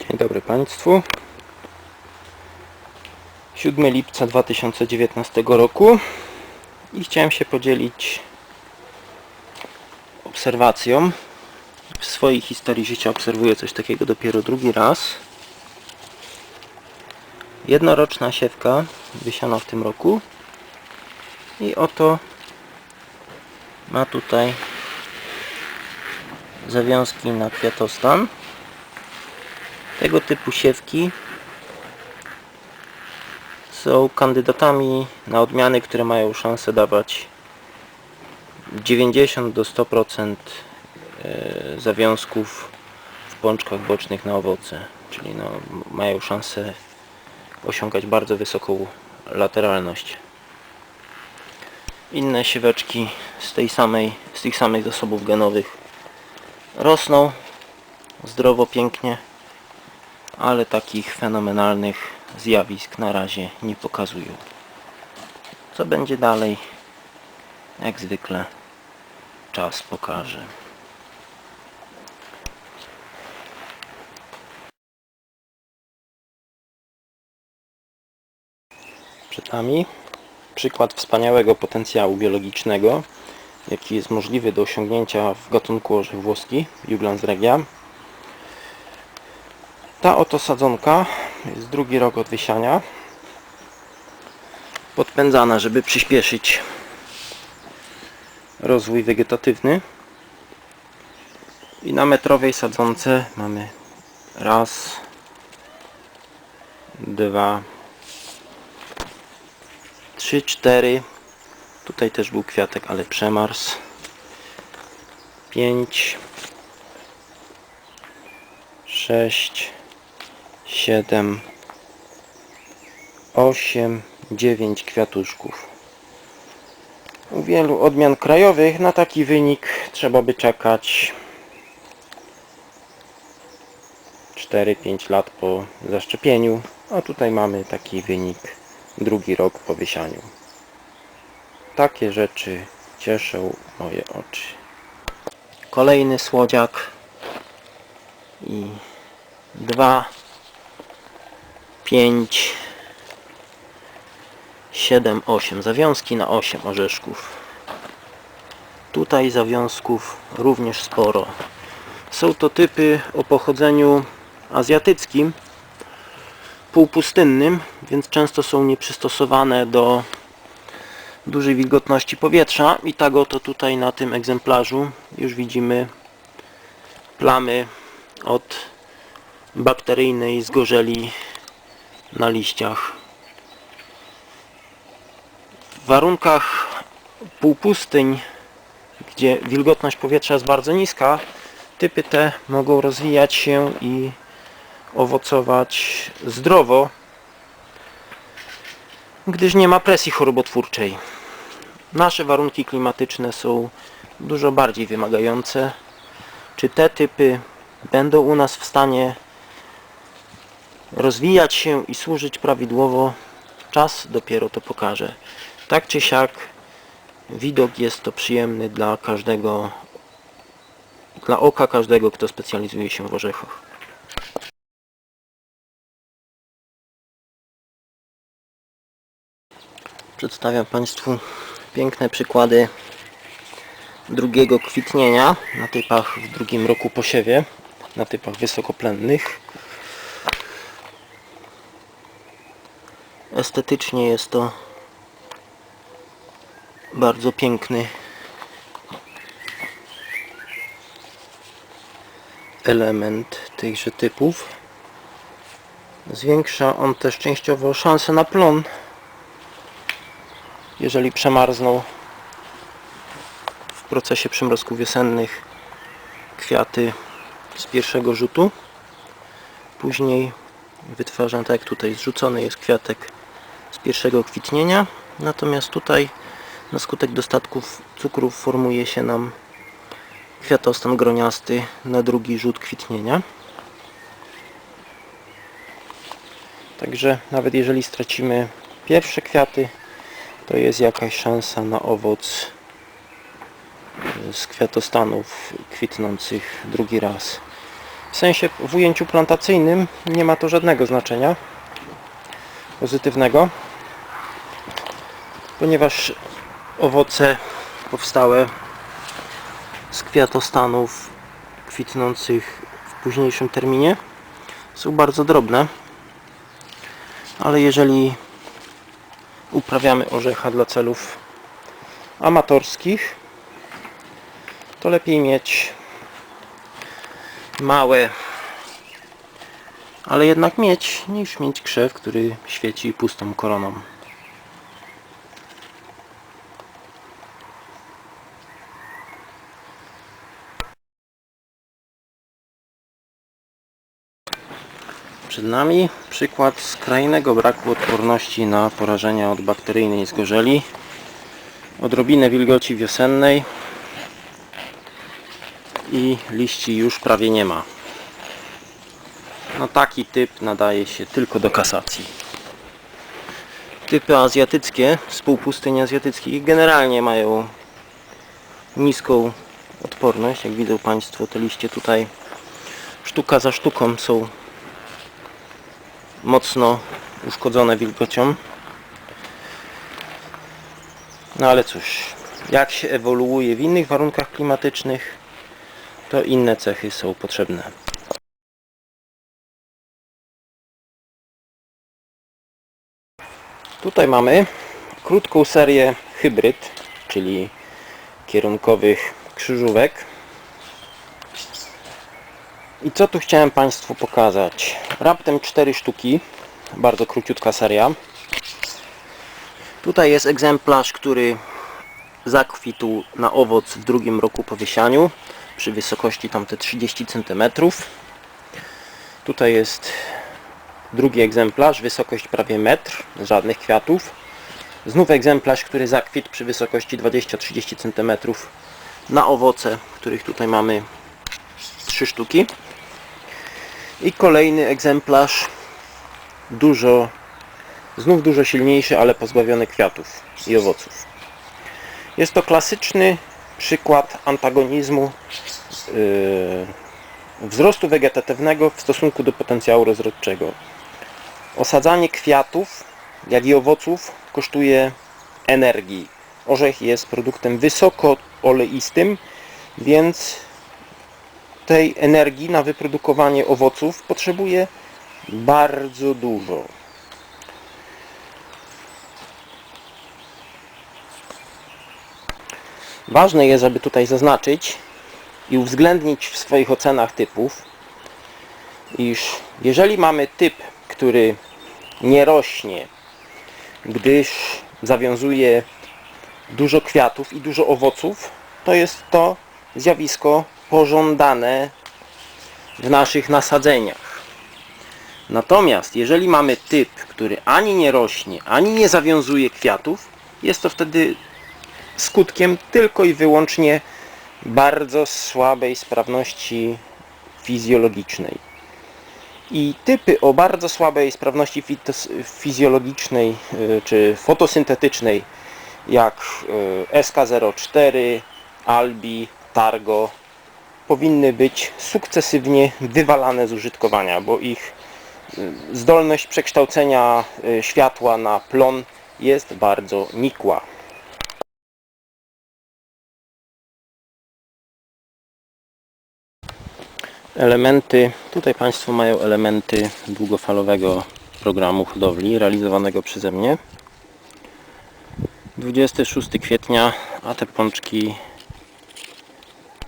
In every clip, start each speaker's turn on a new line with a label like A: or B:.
A: Dzień dobry Państwu. 7 lipca 2019 roku i chciałem się podzielić obserwacją. W swojej historii życia obserwuję coś takiego dopiero drugi raz. Jednoroczna siewka wysiana w tym roku i oto ma tutaj zawiązki na kwiatostan. Tego typu siewki są kandydatami na odmiany, które mają szansę dawać 90 do 100% e, zawiązków w pączkach bocznych na owoce, czyli no, mają szansę osiągać bardzo wysoką lateralność. Inne sieweczki z tej samej, z tych samych zasobów genowych rosną zdrowo, pięknie, ale takich fenomenalnych zjawisk na razie nie pokazują. Co będzie dalej? Jak zwykle czas pokaże. Przed nami przykład wspaniałego potencjału biologicznego, jaki jest możliwy do osiągnięcia w gatunku orzech włoski Juglans regia. Ta oto sadzonka jest drugi rok od wysiania. Podpędzana, żeby przyspieszyć rozwój wegetatywny. I na metrowej sadzonce mamy raz, dwa, trzy, cztery. Tutaj też był kwiatek, ale przemarzł. Pięć, sześć, siedem, osiem, dziewięć kwiatuszków. U wielu odmian krajowych na taki wynik trzeba by czekać 4-5 lat po zaszczepieniu, a tutaj mamy taki wynik drugi rok po wysianiu. Takie rzeczy cieszą moje oczy. Kolejny słodziak i dwa 5 7 8 zawiązki na 8 orzeszków. Tutaj zawiązków również sporo. Są to typy o pochodzeniu azjatyckim półpustynnym więc często są nieprzystosowane do dużej wilgotności powietrza. I tak oto tutaj na tym egzemplarzu już widzimy plamy od bakteryjnej zgorzeli na liściach. W warunkach półpustyń, gdzie wilgotność powietrza jest bardzo niska, typy te mogą rozwijać się i owocować zdrowo, gdyż nie ma presji chorobotwórczej. Nasze warunki klimatyczne są dużo bardziej wymagające. Czy te typy będą u nas w stanie rozwijać się i służyć prawidłowo, czas dopiero to pokaże. Tak czy siak, widok jest to przyjemny dla każdego, dla oka każdego, kto specjalizuje się w orzechach. Przedstawiam Państwu piękne przykłady drugiego kwitnienia na typach w drugim roku posiewie, na typach wysokoplennych. Estetycznie jest to bardzo piękny element tychże typów. Zwiększa on też częściowo szanse na plon, jeżeli przemarzną w procesie przymrozków wiosennych kwiaty z pierwszego rzutu. Później wytwarzam, tak jak tutaj zrzucony jest kwiatek z pierwszego kwitnienia. Natomiast tutaj na skutek dostatków cukrów formuje się nam kwiatostan groniasty na drugi rzut kwitnienia. Także nawet jeżeli stracimy pierwsze kwiaty, to jest jakaś szansa na owoc z kwiatostanów kwitnących drugi raz. W sensie w ujęciu plantacyjnym nie ma to żadnego znaczenia pozytywnego, ponieważ owoce powstałe z kwiatostanów kwitnących w późniejszym terminie są bardzo drobne, ale jeżeli uprawiamy orzecha dla celów amatorskich, to lepiej mieć małe, ale jednak mieć, niż mieć krzew, który świeci pustą koroną. Przed nami przykład skrajnego braku odporności na porażenia od bakteryjnej zgorzeli, odrobinę wilgoci wiosennej i liści już prawie nie ma. No taki typ nadaje się tylko do kasacji. Typy azjatyckie z półpustyni azjatyckich generalnie mają niską odporność. Jak widzą Państwo, te liście tutaj sztuka za sztuką są mocno uszkodzone wilgocią. No ale cóż, jak się ewoluuje w innych warunkach klimatycznych, to inne cechy są potrzebne. Tutaj mamy krótką serię hybryd, czyli kierunkowych krzyżówek. I co tu chciałem Państwu pokazać? Raptem 4 sztuki, bardzo króciutka seria. Tutaj jest egzemplarz, który zakwitł na owoc w drugim roku po wysianiu przy wysokości tamte 30 cm. Tutaj jest drugi egzemplarz, wysokość prawie metr, żadnych kwiatów. Znów egzemplarz, który zakwitł przy wysokości 20-30 cm na owoce, których tutaj mamy 3 sztuki. I kolejny egzemplarz, dużo, znów dużo silniejszy, ale pozbawiony kwiatów i owoców. Jest to klasyczny przykład antagonizmu yy, wzrostu wegetatywnego w stosunku do potencjału rozrodczego. Osadzanie kwiatów, jak i owoców kosztuje energii. Orzech jest produktem wysoko oleistym, więc tej energii na wyprodukowanie owoców potrzebuje bardzo dużo. Ważne jest, żeby tutaj zaznaczyć i uwzględnić w swoich ocenach typów, iż jeżeli mamy typ, który nie rośnie, gdyż zawiązuje dużo kwiatów i dużo owoców, to jest to zjawisko pożądane w naszych nasadzeniach. Natomiast jeżeli mamy typ, który ani nie rośnie, ani nie zawiązuje kwiatów, jest to wtedy skutkiem tylko i wyłącznie bardzo słabej sprawności fizjologicznej. I typy o bardzo słabej sprawności fizjologicznej y, czy fotosyntetycznej jak y, SK04, Albi, Targo powinny być sukcesywnie wywalane z użytkowania, bo ich y, zdolność przekształcenia y, światła na plon jest bardzo nikła. Elementy, tutaj Państwo mają elementy długofalowego programu hodowli realizowanego przeze mnie. 26 kwietnia, a te pączki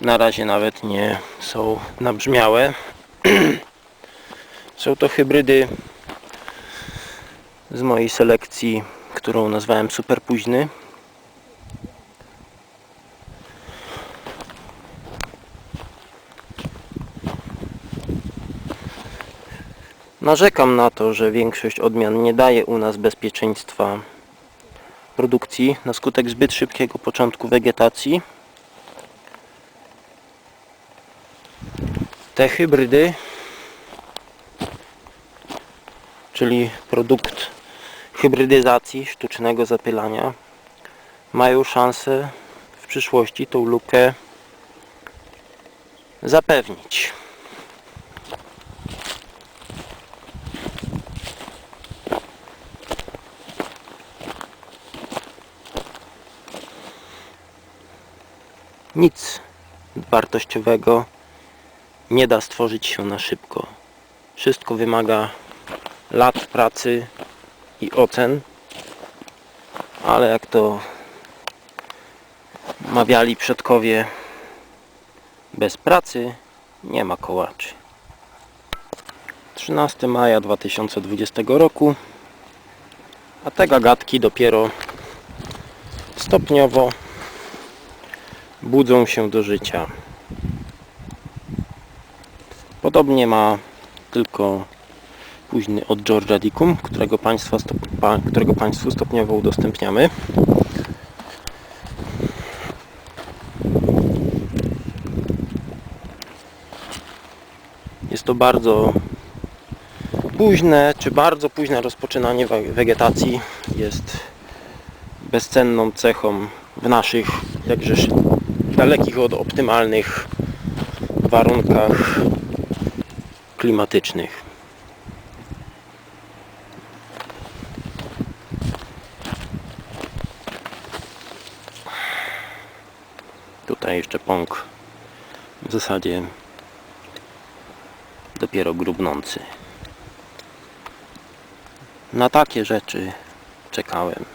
A: na razie nawet nie są nabrzmiałe. są to hybrydy z mojej selekcji, którą nazwałem super późny. Narzekam na to, że większość odmian nie daje u nas bezpieczeństwa produkcji na skutek zbyt szybkiego początku wegetacji. Te hybrydy, czyli produkt hybrydyzacji sztucznego zapylania, mają szansę w przyszłości tą lukę zapewnić. Nic wartościowego nie da stworzyć się na szybko. Wszystko wymaga lat pracy i ocen, ale jak to mawiali przodkowie, bez pracy nie ma kołaczy. 13 maja 2020 roku, a te gagatki dopiero stopniowo budzą się do życia. Podobnie ma tylko późny od Georgia Dickum, którego, państwa pa, którego Państwu stopniowo udostępniamy. Jest to bardzo późne, czy bardzo późne rozpoczynanie we- wegetacji. Jest bezcenną cechą w naszych jakżeż dalekich od optymalnych warunkach klimatycznych. Tutaj jeszcze pąk w zasadzie dopiero grubnący. Na takie rzeczy czekałem.